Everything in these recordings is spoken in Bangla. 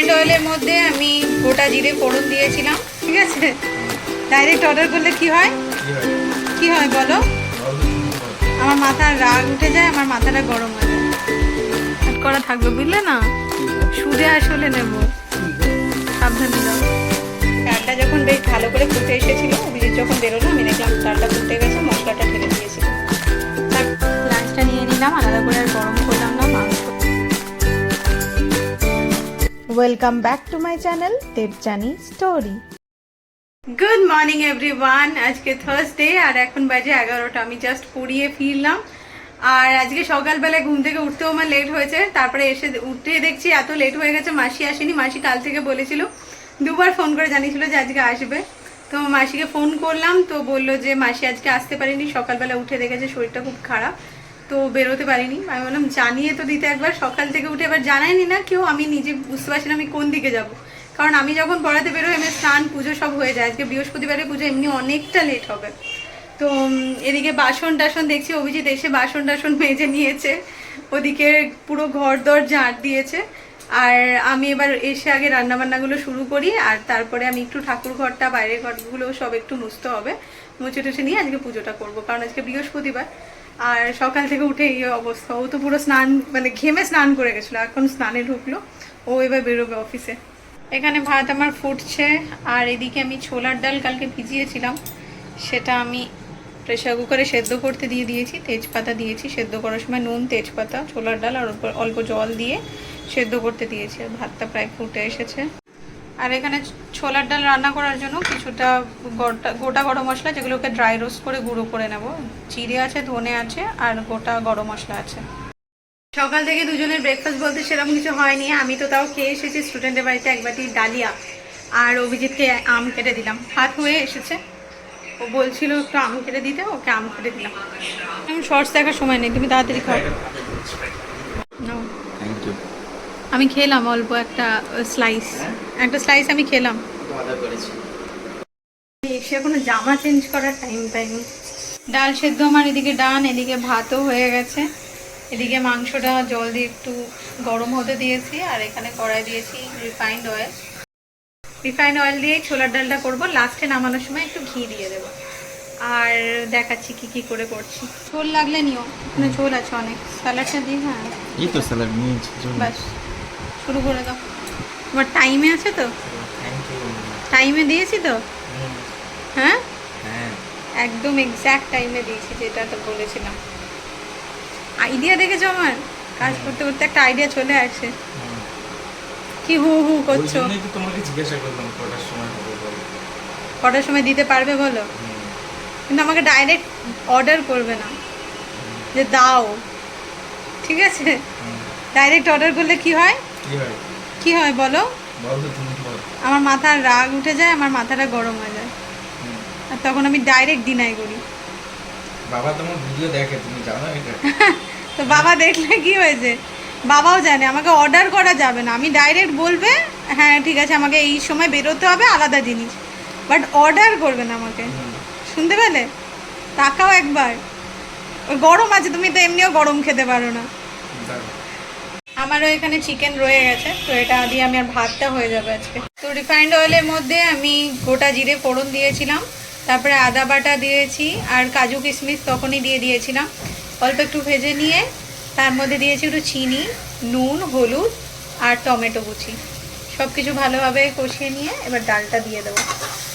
রিফাইন্ড অয়েলের মধ্যে আমি গোটা জিরে ফোড়ন দিয়েছিলাম ঠিক আছে? ডাইরেক্ট অর্ডার করলে কি হয়? কি হয়? বলো? আমার মাথার রাগ উঠে যায় আমার মাথাটা গরম হয়ে যায়। করা থাকবে বুঝলে না? সুদে আসলে নেব। সাবধানে যাও। চালটা যখন বেশ ভালো করে ফুটে এসেছিল অভিজিৎ যখন বেরোলো আমি দেখলাম চালটা ফুটে গেছে মশলাটা ঢেলে দিয়েছিলাম তার লাঞ্চটা নিয়ে নিলাম আলাদা করে welcome back to my channel Debjani story good morning everyone আজকে থার্সডে আর এখন বাজে এগারোটা। আমি জাস্ট পড়িয়ে ফিরলাম। আর আজকে সকালবেলায় ঘুম থেকে উঠতেও আমার লেট হয়েছে। তারপরে এসে উঠে দেখছি এত লেট হয়ে গেছে, মাসি আসেনি। মাসি কাল থেকে বলেছিল, দুবার ফোন করে জানিয়েছিল যে আজকে আসবে। তো মাসিকে ফোন করলাম, তো বলল যে মাসি আজকে আসতে পারিনি। সকালবেলা উঠে দেখেছে শরীরটা খুব খারাপ। তো বেরোতে পারিনি। আমি বললাম, জানিয়ে তো দিতে একবার, সকাল থেকে উঠে এবার জানাইনি না কেউ, আমি নিজে বুঝতে পারছি না আমি কোন দিকে যাব। কারণ আমি যখন পড়াতে বেরোই, এমনি স্নান, পুজো সব হয়ে যায়। আজকে বৃহস্পতিবারে পুজো, এমনি অনেকটা লেট হবে। তো এদিকে বাসন টাসন দেখছি, অভিজিৎ এসে বাসন টাসন মেজে নিয়েছে। ওদিকে পুরো ঘর দর ঝাঁট দিয়েছে। আর আমি এবার এসে আগে রান্নাবান্নাগুলো শুরু করি, আর তারপরে আমি একটু ঠাকুর ঘরটা, বাইরের ঘরগুলো সব একটু মুছতে হবে। মুছে টুছে নিয়ে আজকে পুজোটা করব, কারণ আজকে বৃহস্পতিবার। আর সকাল থেকে উঠে এই অবস্থা। ও তো পুরো স্নান মানে ঘেমে স্নান করে গেছিল, এখন স্নানে ঢুকলো। ও এবার বেরোবে অফিসে এখানে ভাত আমার ফুটছে, আর এদিকে আমি ছোলার ডাল কালকে ভিজিয়েছিলাম। সেটা আমি প্রেশার কুকারে সেদ্ধ করতে দিয়ে দিয়েছি, তেজপাতা দিয়েছি, সেদ্ধ করার সময় নুন, তেজপাতা, ছোলার ডাল, আর অল্প জল দিয়ে সেদ্ধ করতে দিয়েছি। আর ভাতটা প্রায় ফুটে এসেছে। আর এখানে ছোলার ডাল রান্না করার জন্য কিছুটা গোটা গোটা গরম মশলা যেগুলোকে ড্রাই রোস্ট করে গুঁড়ো করে নেব। জিরে আছে ধনে আছে আর গোটা গরম মশলা আছে। সকাল থেকে দুজনের ব্রেকফাস্ট বলতে সেরকম কিছু হয়নি। আমি তো তাও খেয়ে এসেছি স্টুডেন্টের বাড়িতে এক বাটি ডালিয়া আর অভিজিৎকে আম কেটে দিলাম। হাত হয়ে এসেছে। ও বলছিল একটু আম কেটে দিতে ওকে আম কেটে দিলাম। আমি শর্টস দেখার সময় নেই তুমি তাড়াতাড়ি খাও। আমি খেলাম অল্প একটা স্লাইস একটা স্লাইস আমি খেলাম। এসে এখনও জামা চেঞ্জ করার টাইম পাইনি। ডাল সেদ্ধ আমার এদিকে ডান এদিকে ভাতও হয়ে গেছে। এদিকে মাংসটা জল দিয়ে একটু গরম হতে দিয়েছি আর এখানে কড়াই দিয়েছি রিফাইন্ড অয়েল রিফাইন্ড অয়েল দিয়ে ছোলার ডালটা করব। লাস্টে নামানোর সময় একটু ঘি দিয়ে দেবো। আর দেখাচ্ছি কি কি করে করছি। ঝোল লাগলে নিও। ওখানে ঝোল আছে অনেক। স্যালাডটা দিই হ্যাঁ। এই তো স্যালাড নিয়েছি চলুন ব্যাস শুরু করে দাও। তোমার টাইমে আছে তো? টাইমে দিয়েছি তো? হ্যাঁ? হ্যাঁ। একদম এক্স্যাক্ট টাইমে দিয়েছি যেটা তো বলেছিলাম। আইডিয়া দেখেছ আমার? কাজ করতে করতে একটা আইডিয়া চলে আসছে কি হু হু করছ? তোমাকে জিজ্ঞাসা করলাম কটার সময় হবে বলো। কটার সময় দিতে পারবে বলো? কিন্তু আমাকে ডাইরেক্ট অর্ডার করবে না। যে দাও। ঠিক আছে? ডাইরেক্ট অর্ডার করলে কি হয়? কি হয়? বলো? আমার মাথার রাগ উঠে যায় আমার মাথাটা গরম হয়ে যায়। আর তখন আমি ডাইরেক্ট ডিনাই করি। বাবা তোমার ভিডিও দেখে তুমি জানো এটা? তো বাবা দেখলে কি হয়েছে? বাবাও জানে আমাকে অর্ডার করা যাবে না। আমি ডাইরেক্ট বলবে হ্যাঁ ঠিক আছে আমাকে এই সময় বেরোতে হবে আলাদা জিনিস। বাট অর্ডার করবে না আমাকে। শুনতে পেলে? তাকাও একবার। গরম আছে তুমি তো এমনিও গরম খেতে পারো না। আমারও এখানে চিকেন রয়ে গেছে, তো এটা দিয়ে আমি আর ভাতটা হয়ে যাবে আজকে। তো রিফাইন্ড অয়েলের মধ্যে আমি গোটা জিরে ফোড়ন দিয়েছিলাম, তারপরে আদা বাটা দিয়েছি, আর কাজু কিশমিশ তখনই দিয়ে দিয়েছিলাম। অল্প একটু ভেজে নিয়ে, তার মধ্যে দিয়েছি একটু চিনি, নুন, হলুদ, আর টমেটো কুচি। সব কিছু ভালোভাবে কষিয়ে নিয়ে এবার ডালটা দিয়ে দেবো।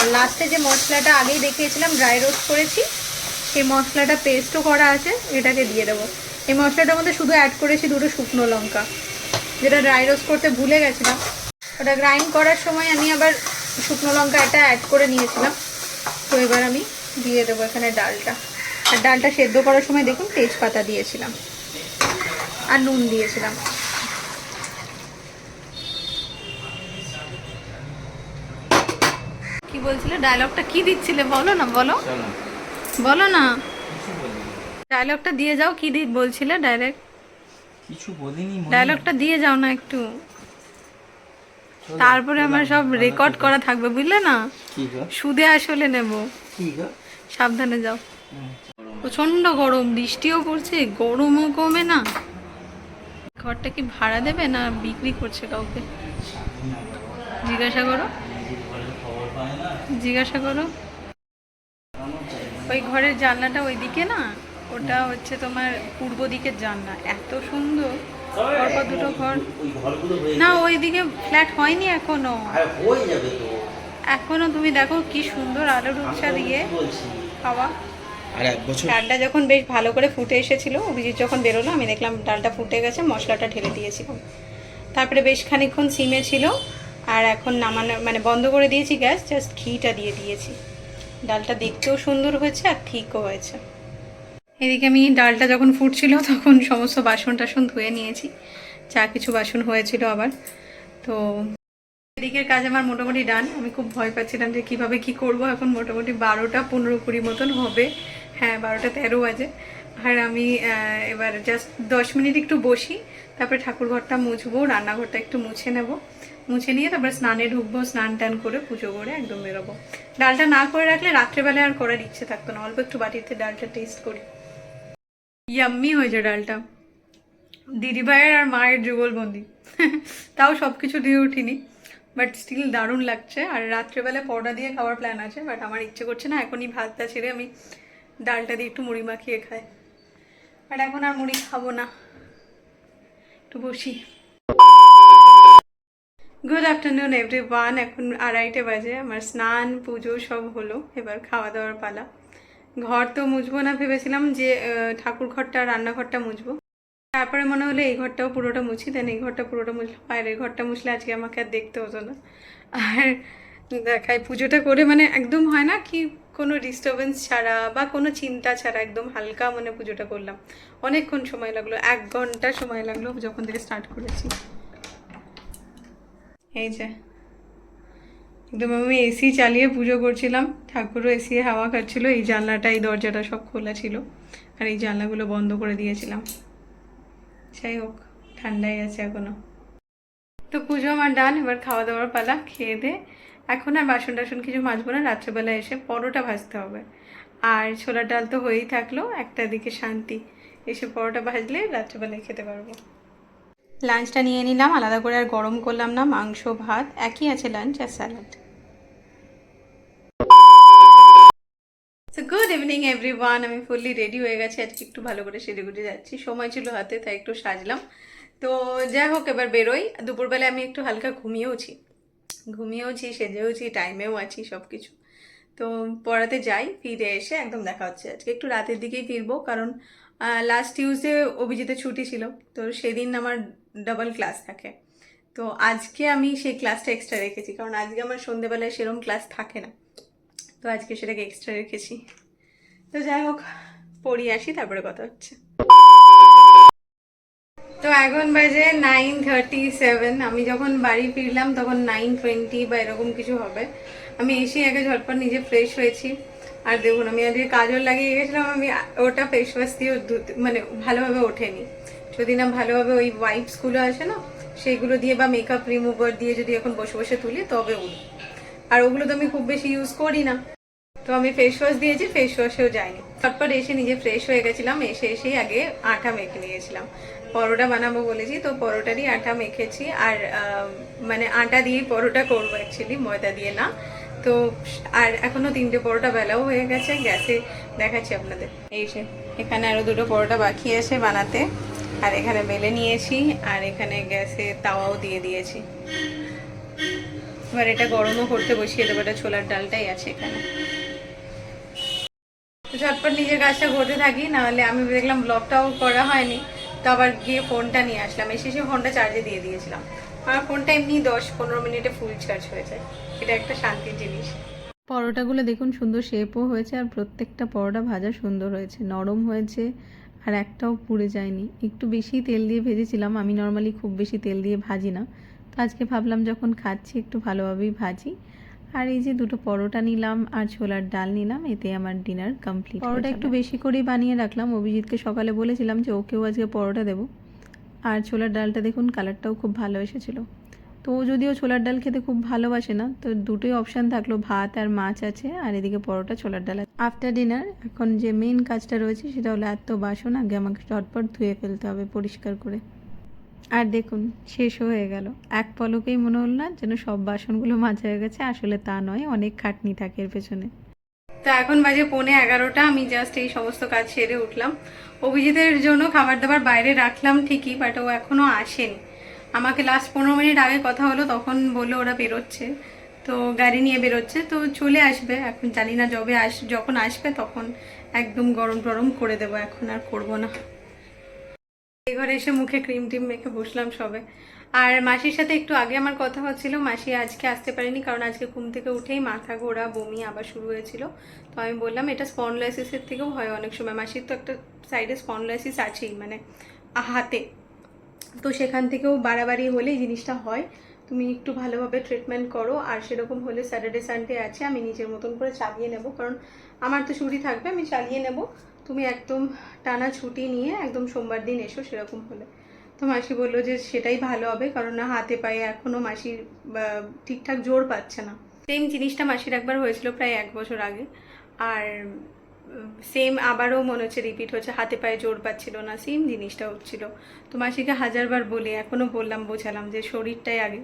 আর লাস্টে যে মশলাটা আগেই দেখিয়েছিলাম ড্রাই রোস্ট করেছি, সেই মশলাটা পেস্টও করা আছে, এটাকে দিয়ে দেবো। এই মশলাটার মধ্যে শুধু অ্যাড করেছি দুটো শুকনো লঙ্কা যেটা ড্রাই রোস্ট করতে ভুলে গেছিলাম। ওটা গ্রাইন্ড করার সময় আমি আবার শুকনো লঙ্কা এটা অ্যাড করে নিয়েছিলাম। তো এবার আমি দিয়ে দেবো এখানে ডালটা। আর ডালটা সেদ্ধ করার সময় দেখুন তেজপাতা দিয়েছিলাম। আর নুন দিয়েছিলাম। কি বলছিলে? ডায়লগটা কি দিচ্ছিলে? বলো না বলো। বলো না। ডায়লগটা দিয়ে যাও কি দি বলছিলে ডাইরেক্ট কিছু বলিনি ডায়লগটা দিয়ে যাও না একটু। তারপরে আমার সব রেকর্ড করা থাকবে বুঝলে না? কি গো? সুদে আসলে নেব। কি গো? সাবধানে যাও। প্রচণ্ড গরম বৃষ্টিও পড়ছে গরমও কমে না। ঘরটা কি ভাড়া দেবে না বিক্রি করছে কাউকে? জিজ্ঞাসা করো। জিজ্ঞাসা করো। ওই ঘরের জানলাটা ওইদিকে না? ওটা হচ্ছে তোমার পূর্ব দিকের জানলা। এত সুন্দর। পরপর দুটো ঘর। ওই না ওইদিকে ফ্ল্যাট হয়নি এখনও। এখনও তুমি দেখো কি সুন্দর আলো রূপসা দিয়ে খাওয়া আর এক বছর ডালটা যখন বেশ ভালো করে ফুটে এসেছিল অভিজিৎ যখন বেরোলো আমি দেখলাম ডালটা ফুটে গেছে মশলাটা ঢেলে দিয়েছিলাম তারপরে বেশ খানিকক্ষণ সিমে ছিল আর এখন নামানো মানে বন্ধ করে দিয়েছি গ্যাস জাস্ট ঘিটা দিয়ে দিয়েছি। ডালটা দেখতেও সুন্দর হয়েছে আর ঠিকও হয়েছে। এদিকে আমি ডালটা যখন ফুটছিল তখন সমস্ত বাসন টাসন ধুয়ে নিয়েছি। যা কিছু বাসন হয়েছিল আবার। তো এদিকের কাজ আমার মোটামুটি ডান। আমি খুব ভয় পাচ্ছিলাম যে কীভাবে কি করব। এখন মোটামুটি বারোটা পনেরো কুড়ি মতন হবে। হ্যাঁ বারোটা তেরো বাজে। আর আমি এবার জাস্ট দশ মিনিট একটু বসি। তারপরে ঠাকুর ঘরটা মুছবো, রান্নাঘরটা একটু মুছে নেব। মুছে নিয়ে তারপরে স্নানে ঢুকবো, স্নান টান করে পুজো করে একদম বেরোবো। ডালটা না করে রাখলে রাত্রেবেলায় আর করার ইচ্ছে থাকতো না। অল্প একটু বাটিতে ডালটা টেস্ট করি। ইয়াম্মি হয়েছে ডালটা। দিদিভাইয়ের আর মায়ের যুগলবন্দি। তাও সব কিছু দিয়ে উঠিনি বাট স্টিল দারুণ লাগছে। আর রাত্রেবেলা পরোটা দিয়ে খাওয়ার প্ল্যান আছে বাট আমার ইচ্ছে করছে না এখনই ভাতটা ছেড়ে আমি ডালটা দিয়ে একটু মুড়ি মাখিয়ে খাই। বাট এখন আর মুড়ি খাব না। একটু বসি। গুড আফটারনুন এভরি ওয়ান এখন আড়াইটে বাজে, আমার স্নান, পুজো সব হলো, এবার খাওয়া দাওয়ার পালা। ঘর তো মুছবো না ভেবেছিলাম যে ঠাকুর ঘরটা, রান্নাঘরটা মুছবো। তারপরে মনে হলো এই ঘরটাও পুরোটা মুছি দেন এই ঘরটা পুরোটা মুছলাম। বাইরের ঘরটা মুছলে আজকে আমাকে আর দেখতে হতো না। আর দেখাই পুজোটা করে মানে একদম হয় না কি কোনো ডিস্টারবেন্স ছাড়া বা কোনো চিন্তা ছাড়া একদম হালকা মনে পুজোটা করলাম। অনেকক্ষণ সময় লাগল, এক ঘণ্টা সময় লাগল যখন থেকে স্টার্ট করেছি। এই যে। একদম আমি এসি চালিয়ে পুজো করছিলাম। ঠাকুরও এসি হাওয়া খাচ্ছিল, এই জানলাটা, এই দরজাটা সব খোলা ছিল। আর এই জানলাগুলো বন্ধ করে দিয়েছিলাম। যাই হোক, ঠান্ডাই আছে এখনও। তো পুজো আমার ডান, এবার খাওয়া দাওয়ার পালা, খেয়ে দে। এখন আর বাসন টাসন কিছু মাজবো না রাত্রেবেলা এসে পরোটা ভাজতে হবে। আর ছোলার ডাল তো হয়েই থাকল, একটা দিকে শান্তি। এসে পরোটা ভাজলে রাত্রেবেলায় খেতে পারব। লাঞ্চটা নিয়ে নিলাম, আলাদা করে আর গরম করলাম না, মাংস, ভাত, একই আছে লাঞ্চ আর salad so good evening everyone আমি ফুললি রেডি হয়ে গেছি। আজকে একটু ভালো করে গুজে যাচ্ছি। সময় ছিল হাতে, তাই একটু সাজলাম। তো যাই হোক, এবার বেরোই। দুপুরবেলায় আমি একটু হালকা ঘুমিয়েওছি। ঘুমিয়েওছি, সেজেওছি টাইমেও আছি সব কিছু তো পড়াতে যাই, ফিরে এসে একদম দেখা হচ্ছে। আজকে একটু রাতের দিকেই ফিরবো, কারণ লাস্ট টিউসডে অভিজিতের ছুটি ছিল। তো সেদিন আমার ডাবল ক্লাস থাকে। তো আজকে আমি সেই ক্লাসটা এক্সট্রা রেখেছি, কারণ আজকে আমার সন্ধেবেলায় সেরকম ক্লাস থাকে না। তো আজকে সেটাকে এক্সট্রা রেখেছি। তো যাই হোক, পড়িয়ে আসি, তারপরে কথা হচ্ছে। তো এখন বাজে নাইন থার্টি সেভেন আমি যখন বাড়ি ফিরলাম, তখন নাইন টোয়েন্টি বা এরকম কিছু হবে। আমি এসে আগে ঝটপট নিজে ফ্রেশ হয়েছি। আর দেখুন, আমি আজকে কাজল লাগিয়ে গেছিলাম, আমি ওটা ফেস ওয়াশ দিয়ে ধুতে- মানে ভালোভাবে ওঠেনি। যদি না ভালোভাবে ওই ওয়াইপসগুলো আছে না সেইগুলো দিয়ে বা মেকআপ রিমুভার দিয়ে যদি এখন বসে বসে তুলি, তবে উঠবে। আর ওগুলো তো আমি খুব বেশি ইউজ করি না। তো আমি ফেস ওয়াশ দিয়েছি ফেস ওয়াশেও যাইনি তারপর এসে নিজে ফ্রেশ হয়ে গেছিলাম, এসে এসেই আগে আটা মেখে নিয়েছিলাম। পরোটা বানাবো বলেছি, তো পরোটারই আটা মেখেছি, আর মানে আটা দিয়েই পরোটা করব অ্যাকচুয়ালি ময়দা দিয়ে না। তো, আর এখনও তিনটে পরোটা বেলাও হয়ে গেছে, গ্যাসে দেখাচ্ছি আপনাদের। এই যে, এখানে আরও দুটো পরোটা বাকি আছে বানাতে, আর এখানে বেলে নিয়েছি, আর এখানে গ্যাসে তাওয়াও দিয়ে দিয়েছি। এবার এটা গরমও করতে বসিয়ে দেবো, এটা ছোলার ডালটাই আছে এখানে। তো ঝটপট নিজের কাজটা করতে থাকি, নাহলে আমি দেখলাম ব্লগটাও করা হয়নি, তো আবার গিয়ে ফোনটা নিয়ে আসলাম। এসে এসে ফোনটা চার্জে দিয়ে দিয়েছিলাম। আমার ফোনটা এমনি দশ পনেরো মিনিটে ফুল চার্জ হয়ে যায়। এটা একটা শান্তির জিনিস। পরোটাগুলো দেখুন সুন্দর শেপও হয়েছে, আর প্রত্যেকটা পরোটা ভাজা সুন্দর হয়েছে, নরম হয়েছে, আর একটাও পুড়ে যায়নি। একটু বেশি তেল দিয়ে ভেজেছিলাম, আমি নর্মালি খুব বেশি তেল দিয়ে ভাজি না। তো আজকে ভাবলাম যখন খাচ্ছি একটু ভালোভাবেই ভাজি। আর এই যে দুটো পরোটা নিলাম আর ছোলার ডাল নিলাম এতে আমার ডিনার কমপ্লিট পরোটা একটু বেশি করেই বানিয়ে রাখলাম। অভিজিৎকে সকালে বলেছিলাম যে ওকেও আজকে পরোটা দেবো। আর ছোলার ডালটা দেখুন কালারটাও খুব ভালো এসেছিল। তো ও যদিও ছোলার ডাল খেতে খুব ভালোবাসে না তো দুটোই অপশান থাকল ভাত আর মাছ আছে আর এদিকে পরোটা ছোলার ডাল আছে। আফটার ডিনার এখন যে মেন কাজটা রয়েছে সেটা হলো এত বাসন আগে আমাকে চটপট ধুয়ে ফেলতে হবে পরিষ্কার করে। আর দেখুন শেষ হয়ে গেল। এক পলকেই মনে হল না যেন সব বাসনগুলো মাজা হয়ে গেছে, আসলে তা নয়, অনেক খাটনি থাকে এর পেছনে। তো এখন বাজে পৌনে এগারোটা, আমি জাস্ট এই সমস্ত কাজ সেরে উঠলাম। অভিজিতের জন্য খাবার দাবার বাইরে রাখলাম ঠিকই বাট ও এখনও আসেনি। আমাকে লাস্ট পনেরো মিনিট আগে কথা হলো, তখন বলল ওরা বেরোচ্ছে। তো গাড়ি নিয়ে বেরোচ্ছে, তো চলে আসবে। এখন জানি না যবে আস যখন আসবে, তখন একদম গরম গরম করে দেবো, এখন আর করব না। ঘরে এসে মুখে ক্রিম টিম মেখে বসলাম সবে। আর মাসির সাথে একটু আগে আমার কথা হচ্ছিল, মাসি আজকে আসতে পারেনি কারণ আজকে ঘুম থেকে উঠেই মাথা ঘোরা, বমি আবার শুরু হয়েছিল। তো আমি বললাম, এটা স্পন্ডলাইসিসের থেকেও হয় অনেক সময়। মাসির তো একটা সাইডে স্পন্ডলাইসিস আছেই মানে হাতে। তো সেখান থেকেও বাড়াবাড়ি হলে জিনিসটা হয়। তুমি একটু ভালোভাবে ট্রিটমেন্ট করো, আর সেরকম হলে স্যাটারডে সানডে আছে, আমি নিজের মতন করে চালিয়ে নেব, কারণ আমার তো ছুটি থাকবে, আমি চালিয়ে নেব। তুমি একদম টানা ছুটি নিয়ে একদম সোমবার দিন এসো সেরকম হলে। তো মাসি বলল যে সেটাই ভালো হবে, কারণ না হাতে পায়ে এখনও মাসির ঠিকঠাক জোর পাচ্ছে না। সেম জিনিসটা মাসির একবার হয়েছিল প্রায় এক বছর আগে। আর সেম আবারও মনে হচ্ছে রিপিট হচ্ছে, হাতে পায়ে জোর পাচ্ছিল না সেম জিনিসটা হচ্ছিল। তো মাসিকে হাজারবার বলি এখনও বললাম, বোঝালাম যে শরীরটাই আগে।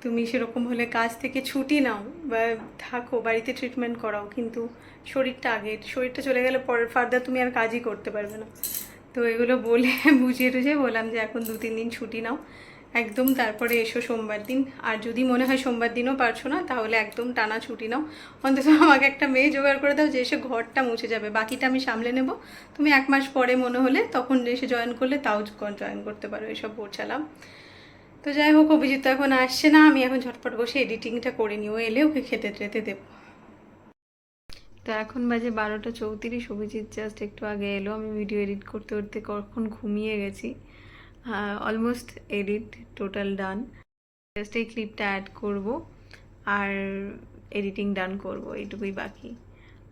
তুমি সেরকম হলে কাজ থেকে ছুটি নাও, বা থাকো, বাড়িতে ট্রিটমেন্ট করাও, কিন্তু শরীরটা আগে। শরীরটা চলে গেলে পরের ফার্দার তুমি আর কাজই করতে পারবে না। তো এগুলো বলে, বুঝিয়ে টুঝিয়ে বললাম যে এখন দু তিন দিন ছুটি নাও। একদম তারপরে এসো সোমবার দিন। আর যদি মনে হয় সোমবার দিনও পারছ না, তাহলে একদম টানা ছুটি নাও। অন্তত আমাকে একটা মেয়ে জোগাড় করে দাও যে এসে ঘরটা মুছে যাবে। বাকিটা আমি সামলে নেব। তুমি এক মাস পরে মনে হলে তখন এসে জয়েন করলে তাও জয়েন করতে পারো, এসব বোঝালাম তো যাই হোক, অভিজিৎ তো এখন আসছে না। আমি এখন ঝটপট বসে এডিটিংটা করে নিও এলে ওকে খেতে টেতে দেবো। তো এখন বাজে বারোটা চৌত্রিশ। অভিজিৎ জাস্ট একটু আগে এলো। আমি ভিডিও এডিট করতে করতে কখন ঘুমিয়ে গেছি। Almost edit total done just এই ক্লিপটা অ্যাড করব আর এডিটিং ডান করব, এইটুকুই বাকি।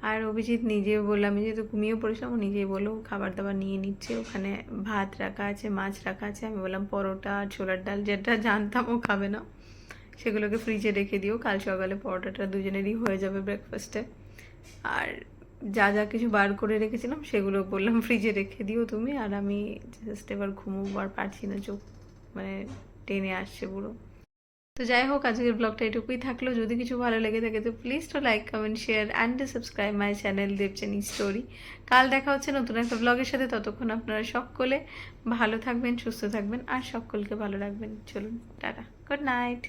আর অভিজিৎ নিজেও বললাম আমি যেহেতু ঘুমিয়ে পড়েছিলাম, ও নিজেই বলল খাবার দাবার নিয়ে নিচ্ছে, ওখানে ভাত রাখা আছে, মাছ রাখা আছে। আমি বললাম, পরোটা, ছোলার ডাল, যেটা জানতাম ও খাবে না, সেগুলোকে ফ্রিজে রেখে দিও, কাল সকালে পরোটাটা দুজনেরই হয়ে যাবে ব্রেকফাস্টে আর যা যা কিছু বার করে রেখেছিলাম, সেগুলো বললাম ফ্রিজে রেখে দিও তুমি, আর আমি জাস্ট এবার ঘুমোবো আর পারছি না, চোখ মানে টেনে আসছে পুরো। তো যাই হোক, আজকের ব্লগটা এটুকুই থাকল। যদি কিছু ভালো লেগে থাকে, তো প্লিজ তো like comment share and subscribe my channel Debjani story কাল দেখা হচ্ছে নতুন একটা ব্লগের সাথে, ততক্ষণ আপনারা সকলে ভালো থাকবেন, সুস্থ থাকবেন, আর সকলকে ভালো রাখবেন। চলুন, টাটা। Good night